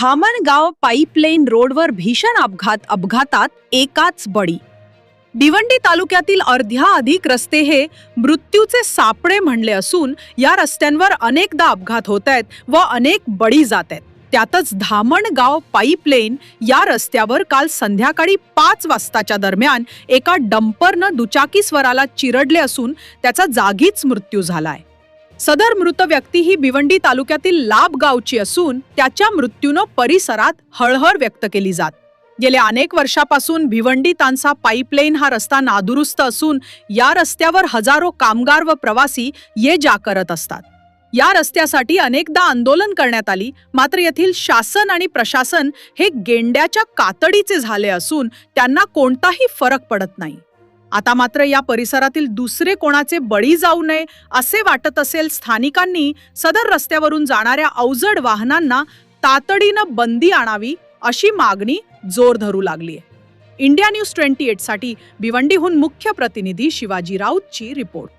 Dhamangaon pipeline रोडवर भीषण अपघात अपघातात एकाच बळी. भिवंडी तालुक्यातील अर्ध्या अधिक रस्ते हे मृत्यूचे सापळे म्हणले असून या रस्त्यांवर अनेकदा अपघात होत आहेत व अनेक बळी जात आहेत. त्यातच धामणगाव पाईपलाईन या रस्त्यावर काल संध्याकाळी पाच वाजताच्या दरम्यान एका डंपरनं दुचाकी स्वराला चिरडले असून त्याचा जागीच मृत्यू झाला आहे सदर मृत व्यक्ती ही भिवंडी तालुक्यातील लाभ गावची असून त्याच्या मृत्यूनं परिसरात हळहळ व्यक्त केली जात. गेल्या अनेक वर्षापासून भिवंडी तांसा पाईपलाईन हा रस्ता नादुरुस्त असून या रस्त्यावर हजारो कामगार व प्रवासी ये जा करत असतात. या रस्त्यासाठी अनेकदा आंदोलन करण्यात आली मात्र येथील शासन आणि प्रशासन हे गेंड्याच्या कातडीचे झाले असून त्यांना कोणताही फरक पडत नाही. आता मात्र या परिसरातील दुसरे कोणाचे बळी जाऊ नये असे वाटत असेल स्थानिकांनी सदर रस्त्यावरून जाणाऱ्या अवजड वाहनांना तातडीनं बंदी आणावी अशी मागणी जोर धरू लागली आहे इंडिया न्यूज ट्वेंटी एटसाठी भिवंडीहून मुख्य प्रतिनिधी शिवाजी राऊतची रिपोर्ट.